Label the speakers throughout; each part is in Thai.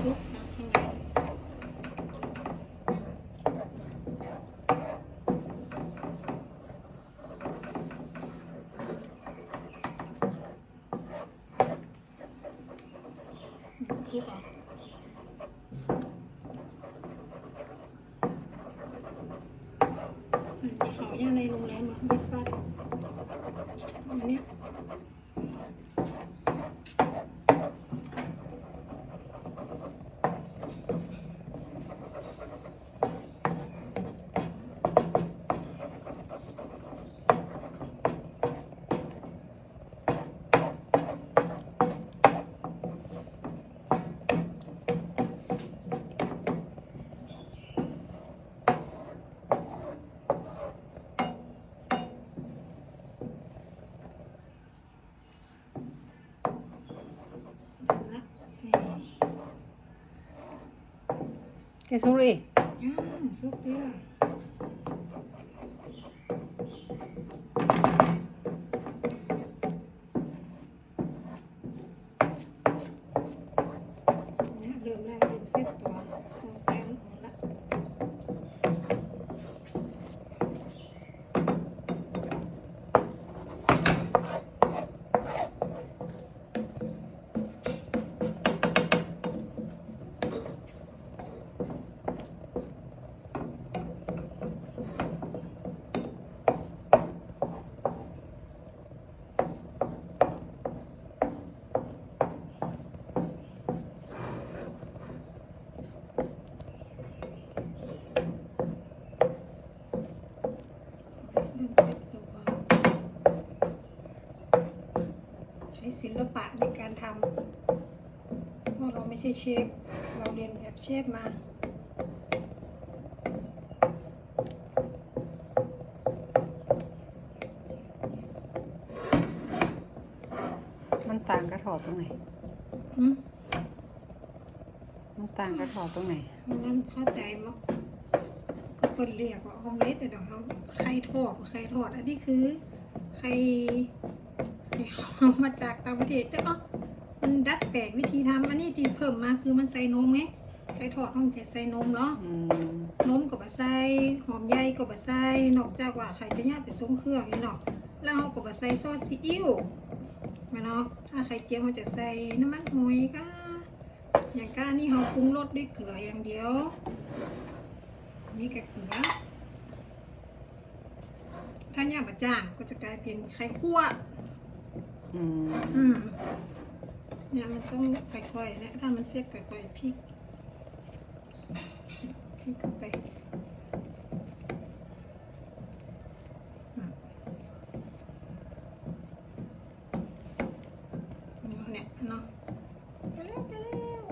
Speaker 1: ได้ซุกให้มันซุกจากข้างในซุกเหรอ่ ใช้ศิลปะในการทำเพราะเราไม่ใช่เชฟเราเรียนแบบเชฟมา
Speaker 2: มันต่างกระถอดตรงไหน
Speaker 1: อืม
Speaker 2: มันต่างกระถอดตรงไหน
Speaker 1: งั้นเข้าใจมั้งก็คนเรียกว่าออมเล็ตแต่เดี๋ยวเขาไข่ทอดไข่ทอด อันนี้คือไข่ ไข่เอามาจากต่างประเทศแต่ก็มันดัดแปลงวิธีทำอันนี้ที่เพิ่มมาคือมันใส่นมไงไข่ทอดต้องจะใส่นมเนาะ
Speaker 2: อืม
Speaker 1: นมกับบะไส้หอมใหญ่กับบะไส้นอกจากว่าไข่จะย่างไปทรงเครื่องนี่เนาะแล้วเรากับบะไส้ซอสซีอิ๊วมาเนาะถ้าไข่เจียวเราจะใส่น้ำมันหอยก็อย่างก้านี่เราปรุงรสด้วยเกลืออย่างเดียว นี่กับเกลือ ถ้าย่างบะจ่างก็จะกลายเป็นไข่คั่ว
Speaker 2: อืม
Speaker 1: อืมเนี่ยมันต้องค่อยๆนะถ้ามันเสียกค่อยๆพริกพริกเข้าไปอืมเนี่ยเนาะไปแล้วไปแล้ว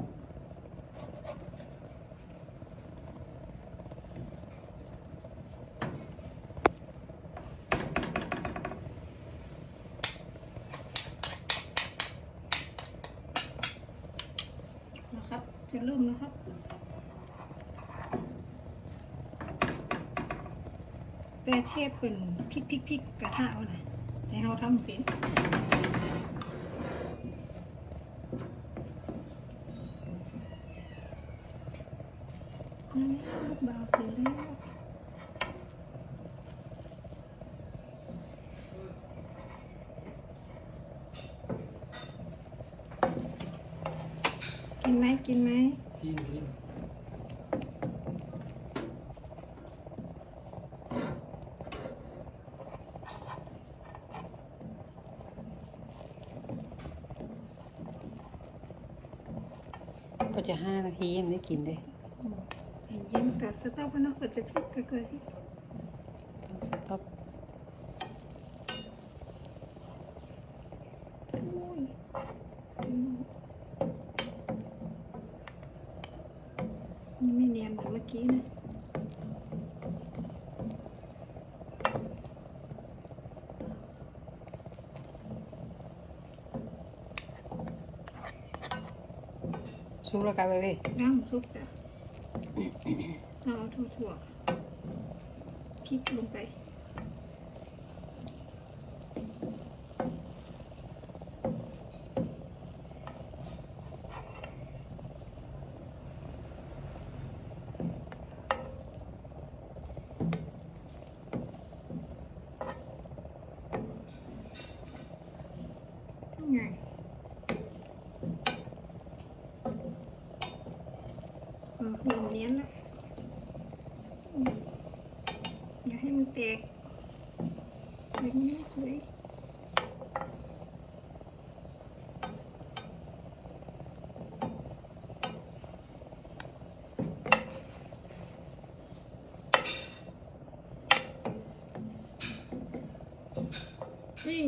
Speaker 1: นะครับ จะเริ่มแล้วครับ แต่เชฟเป็นพริกพริกพริกกระทะเอาหน่อยแต่เราทำเป็นลูกบาวถึงแล้ว กินไหมกินไหม
Speaker 3: กินกิน
Speaker 2: ก็จะห้านาทียังไม่ได้กินเลย
Speaker 1: อืมใจเย็นแต่สต๊อปนะเปิดจะพริกก็เกิด
Speaker 2: ต้องสต็อป
Speaker 1: โอ้ยอืมนี่ไม่ เนียนเหมือนเมื่อกี้นะ
Speaker 2: ซุปแล้วกันไปเว้ย
Speaker 1: น้ำซุปจ้ะเอาถั่วๆพริกลงไป เนียนแล้วอืมอย่าให้มันแตกแบบนี้สวยนี่